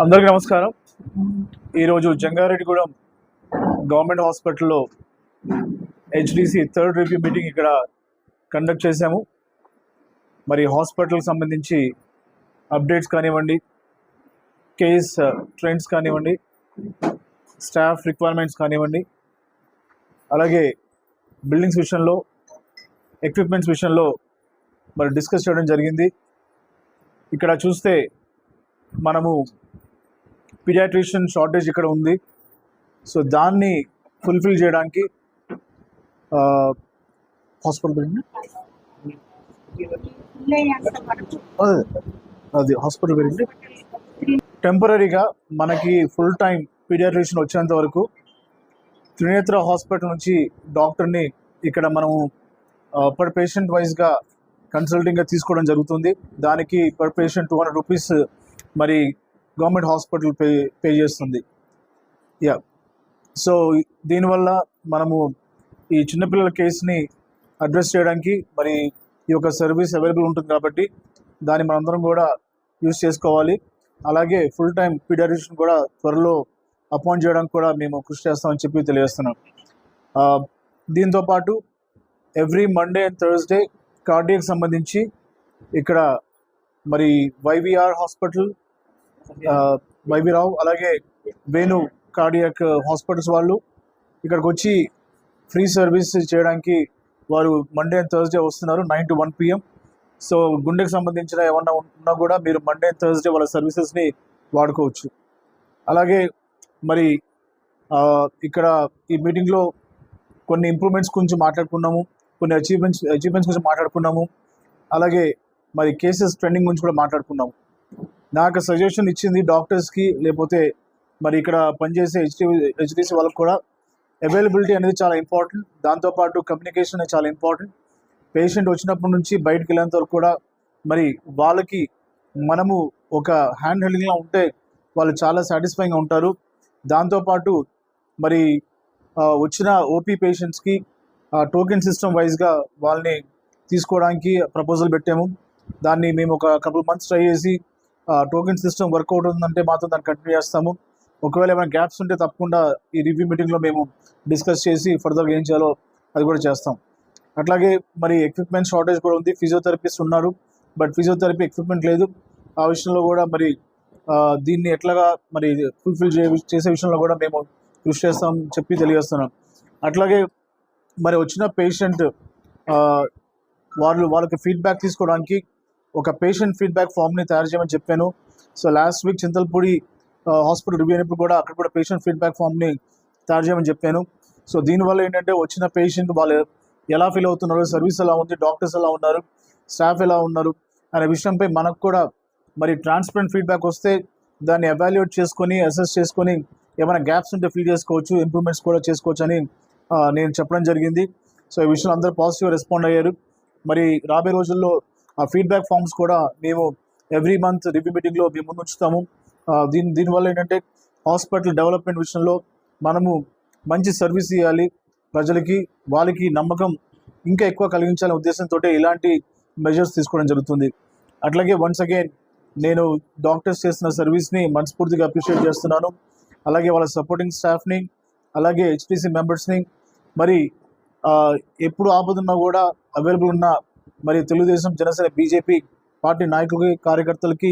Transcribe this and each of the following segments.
అందరికీ నమస్కారం. ఈరోజు జంగారెడ్డిగూడెం గవర్నమెంట్ హాస్పిటల్లో హెచ్డిసి థర్డ్ రివ్యూ మీటింగ్ ఇక్కడ కండక్ట్ చేశాము. మరి హాస్పిటల్కి సంబంధించి అప్డేట్స్ కానివ్వండి కేస్ ట్రెండ్స్ కానివ్వండి స్టాఫ్ రిక్వైర్మెంట్స్ కానివ్వండి అలాగే బిల్డింగ్స్ విషయంలో ఎక్విప్మెంట్స్ విషయంలో మరి డిస్కస్ చేయడం జరిగింది. ఇక్కడ చూస్తే మనము పిడియాట్రిషియన్ షార్టేజ్ ఇక్కడ ఉంది. సో దాన్ని ఫుల్ఫిల్ చేయడానికి హాస్పిటల్ అదే అది హాస్పిటల్ పెరిగింది టెంపరీగా మనకి ఫుల్ టైం పీడియాట్రిషియన్ వచ్చేంత వరకు త్రినేత్ర హాస్పిటల్ నుంచి డాక్టర్ని ఇక్కడ మనము పర్ పేషెంట్ వైజ్గా కన్సల్టింగ్గా తీసుకోవడం జరుగుతుంది. దానికి per patient two hundred rupees మరి గవర్నమెంట్ హాస్పిటల్ పే పే చేస్తుంది. యా సో దీనివల్ల మనము ఈ చిన్నపిల్లల కేసుని అడ్రస్ చేయడానికి మరి ఈ యొక్క సర్వీస్ అవైలబుల్ ఉంటుంది కాబట్టి దాన్ని మనందరం కూడా యూస్ చేసుకోవాలి. అలాగే ఫుల్ టైం పీడియాట్రిషియన్ కూడా త్వరలో అపాయింట్ చేయడానికి కూడా మేము కృషి చేస్తామని చెప్పి తెలియజేస్తున్నాం. దీంతోపాటు దీంతో పాటు every Monday and Thursday cardiac సంబంధించి ఇక్కడ మరి వైవిఆర్ హాస్పిటల్ వైవిరావు అలాగే వేణు కార్డియాక్ హాస్పిటల్స్ వాళ్ళు ఇక్కడికి వచ్చి ఫ్రీ సర్వీస్ చేయడానికి వారు మండే అండ్ థర్స్డే వస్తున్నారు nine to one PM. So గుండెకి సంబంధించిన ఏమన్నా ఉన్నా కూడా మీరు మండే అండ్ థర్స్డే వాళ్ళ సర్వీసెస్ని వాడుకోవచ్చు. అలాగే మరి ఇక్కడ ఈ మీటింగ్లో కొన్ని ఇంప్రూవ్మెంట్స్ గురించి మాట్లాడుకున్నాము కొన్ని అచీవ్మెంట్స్ అచీవ్మెంట్స్ గురించి మాట్లాడుకున్నాము అలాగే మరి కేసెస్ ట్రెండింగ్ గురించి కూడా మాట్లాడుకున్నాము. నాకు సజెషన్ ఇచ్చింది డాక్టర్స్కి లేకపోతే మరి ఇక్కడ పనిచేసే హెచ్డి హెచ్డిసి వాళ్ళకి కూడా. అవైలబిలిటీ అనేది చాలా ఇంపార్టెంట్ దాంతోపాటు కమ్యూనికేషన్ అనేది చాలా ఇంపార్టెంట్ పేషెంట్ వచ్చినప్పటి నుంచి బయటకు వెళ్ళేంత వరకు కూడా మరి వాళ్ళకి మనము ఒక హ్యాండ్ హెల్డింగ్లో ఉంటే వాళ్ళు చాలా సాటిస్ఫైయింగ్గా ఉంటారు. దాంతోపాటు మరి వచ్చిన ఓపీ పేషెంట్స్కి టోకెన్ సిస్టమ్ వైజ్గా వాళ్ళని తీసుకోవడానికి ప్రపోజల్ పెట్టాము. దాన్ని మేము ఒక కపుల్ మంత్స్ ట్రై చేసి టోకెన్ సిస్టమ్ వర్కౌట్ ఉందంటే మాత్రం దాన్ని కంటిన్యూ చేస్తాము. ఒకవేళ ఏమైనా గ్యాప్స్ ఉంటే తప్పకుండా ఈ రివ్యూ మీటింగ్లో మేము డిస్కస్ చేసి ఫర్దర్గా ఏం చేయాలో అది కూడా చేస్తాం. అట్లాగే మరి ఎక్విప్మెంట్ షార్టేజ్ కూడా ఉంది. ఫిజియోథెరపిస్ట్ ఉన్నారు. బట్ ఫిజియోథెరపీ ఎక్విప్మెంట్ లేదు. ఆ విషయంలో కూడా మరి దీన్ని ఎట్లాగా మరి ఫుల్ఫిల్ చేసే విషయంలో కూడా మేము కృషి చేస్తాం చెప్పి తెలియజేస్తున్నాం. అట్లాగే మరి వచ్చిన పేషెంట్ వాళ్ళు వాళ్ళకి ఫీడ్బ్యాక్ తీసుకోవడానికి ఒక పేషెంట్ ఫీడ్బ్యాక్ ఫామ్ని తయారు చేయమని చెప్పాను. So last week Chintalapudi hospital review అయినప్పుడు కూడా అక్కడ కూడా పేషెంట్ ఫీడ్బ్యాక్ ఫామ్ని తయారు చేయమని చెప్పాను. సో దీనివల్ల ఏంటంటే వచ్చిన పేషెంట్ వాళ్ళు ఎలా ఫీల్ అవుతున్నారు సర్వీస్ ఎలా ఉంది డాక్టర్స్ ఎలా ఉన్నారు స్టాఫ్ ఎలా ఉన్నారు అనే విషయంపై మనకు కూడా మరి ట్రాన్స్పరెంట్ ఫీడ్బ్యాక్ వస్తే దాన్ని ఎవాల్యుయేట్ చేసుకొని అసెస్ చేసుకొని ఏమైనా గ్యాప్స్ ఉంటే ఫీల్ చేసుకోవచ్చు ఇంప్రూవ్మెంట్స్ కూడా చేసుకోవచ్చు అని uh, నేను చెప్పడం జరిగింది. సో ఈ విషయంలో అందరూ పాజిటివ్ రెస్పాండ్ అయ్యారు. మరి రాబోయే రోజుల్లో ఆ ఫీడ్బ్యాక్ ఫామ్స్ కూడా మేము ఎవ్రీ మంత్ రివ్యూ మీటింగ్లో మేము ముందు ఉంచుతాము దీని దీనివల్ల ఏంటంటే హాస్పిటల్ డెవలప్మెంట్ విషయంలో మనము మంచి సర్వీస్ ఇవ్వాలి ప్రజలకి వాళ్ళకి నమ్మకం ఇంకా ఎక్కువ కలిగించాలనే ఉద్దేశంతో ఇలాంటి మెజర్స్ తీసుకోవడం జరుగుతుంది. అట్లాగే వన్స్ అగైన్ నేను డాక్టర్స్ చేసిన సర్వీస్ని మనస్ఫూర్తిగా అప్రిషియేట్ చేస్తున్నాను. అలాగే వాళ్ళ సపోర్టింగ్ స్టాఫ్ని అలాగే హెచ్పిసి మెంబర్స్ని మరి ఎప్పుడు ఆపదున్నా కూడా అవైలబుల్ ఉన్న మరి తెలుగుదేశం జనసేన బీజేపీ పార్టీ నాయకులకి కార్యకర్తలకి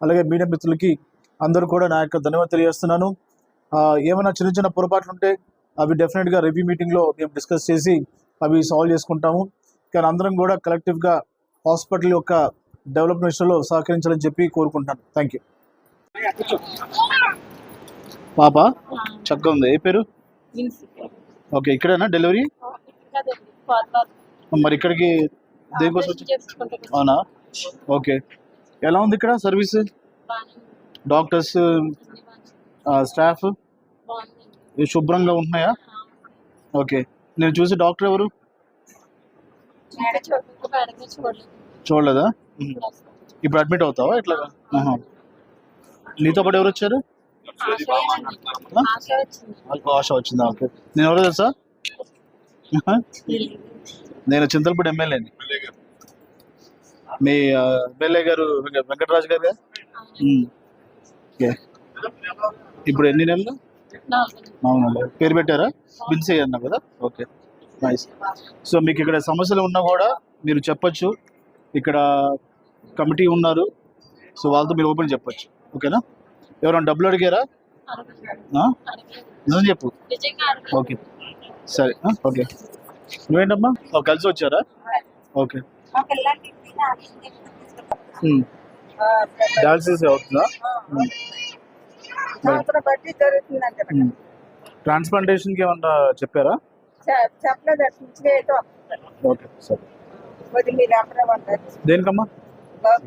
అలాగే మీడియా మిత్రులకి అందరూ కూడా నా యొక్క ధన్యవాదాలు తెలియజేస్తున్నాను. ఏమైనా చిన్న చిన్న పొరపాట్లు ఉంటే అవి డెఫినెట్గా రివ్యూ మీటింగ్లో మేము డిస్కస్ చేసి అవి సాల్వ్ చేసుకుంటాము. కానీ అందరం కూడా కలెక్టివ్గా హాస్పిటల్ యొక్క డెవలప్మెంట్ విషయంలో సహకరించాలని చెప్పి కోరుకుంటాను థ్యాంక్ యూ. పాప చక్కగా ఉంది. ఏ పేరు? ఓకే ఇక్కడేనా డెలివరీ? మరి ఇక్కడికి దేనికోసం అవునా? ఓకే. ఎలా ఉంది ఇక్కడ సర్వీస్? Doctors staff? శుభ్రంగా ఉంటున్నాయా? ఓకే. నేను చూసి డాక్టర్ ఎవరు? చూడలేదా. ఇప్పుడు అడ్మిట్ అవుతావా ఇట్లా ఆహా. నీతో పాటు ఎవరు వచ్చారు? ఆశ వచ్చిందా. ఓకే. నేను ఎవరు తెలుసా. నేను చింతలపూడి ఎమ్మెల్యేని మీ ఎమ్మెల్యే గారు వెంక- వెంకటరాజు గారు. ఓకే. ఇప్పుడు ఎన్ని నెలలు? అవునండి పేరు పెట్టారా? బిన్సీ అన్నా కదా? ఓకే. నైస్. సో మీకు ఇక్కడ సమస్యలు ఉన్నా కూడా మీరు చెప్పొచ్చు. ఇక్కడ కమిటీ ఉన్నారు. సో వాళ్ళతో మీరు ఓపెన్ చెప్పొచ్చు. ఓకేనా? ఎవరైనా డబ్బులు అడిగారా? ఆ? నిజం చెప్పు. ఓకే. సరే? ఓకే. నువ్వేంటమ్మా? ఓ, కలిసి వచ్చారా? ఓకే. డయాలసిస్ అవుతుందా. ట్రాన్స్ప్లాంటేషన్కి ఏమన్నా చెప్పారా? ఓకే సరే. కొద్ది మీరు అప్పుడే ఉంటారు దేనికమ్మా బాబు